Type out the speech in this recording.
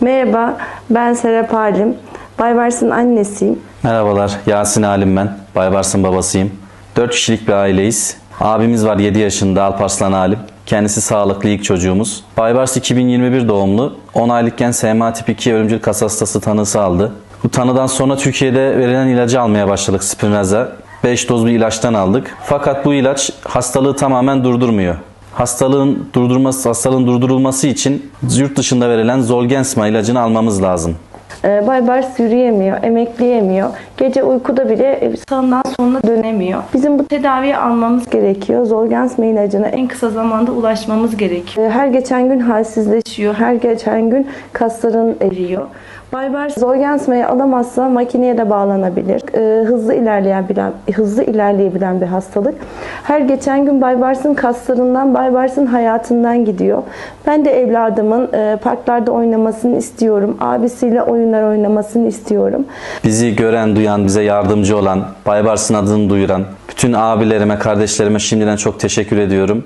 Merhaba, ben Serap Halim. Baybars'ın annesiyim. Merhabalar, Yasin Halim ben. Baybars'ın babasıyım. 4 kişilik bir aileyiz. Abimiz var 7 yaşında Alparslan Halim. Kendisi sağlıklı ilk çocuğumuz. Baybars 2021 doğumlu. 10 aylıkken SMA tip 2 ölümcül kas hastası tanısı aldı. Bu tanıdan sonra Türkiye'de verilen ilacı almaya başladık Spinraza. 5 doz bir ilaçtan aldık. Fakat bu ilaç hastalığı tamamen durdurmuyor. Hastalığın durdurması, hastalığın durdurulması için yurt dışında verilen Zolgensma ilacını almamız lazım. Ee, Baybars yürüyemiyor, emekleyemiyor. Gece uykuda bile sağından sonuna dönemiyor. Bizim bu tedaviyi almamız gerekiyor. Zolgensma ilacına en kısa zamanda ulaşmamız gerekiyor. Ee, Her geçen gün halsizleşiyor. Her geçen gün kasların eriyor. Baybars Zolgensma'yı alamazsa makineye de bağlanabilir. Ee, hızlı ilerleyebilen, hızlı ilerleyebilen bir hastalık. Her geçen gün Baybars'ın kaslarından, Baybars'ın hayatından gidiyor. Ben de evladımın e, parklarda oynamasını istiyorum. Abisiyle oyunlar oynamasını istiyorum. Bizi gören, duyan, bize yardımcı olan, Baybars'ın adını duyuran bütün abilerime, kardeşlerime şimdiden çok teşekkür ediyorum.